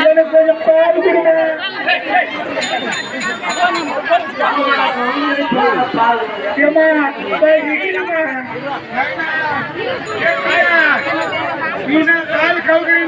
எனக்கு கொஞ்சம் பால் கொடுங்க ஏம்மா, போய் நிக்கிறேம்மா. நீனா கால் கவுக்குற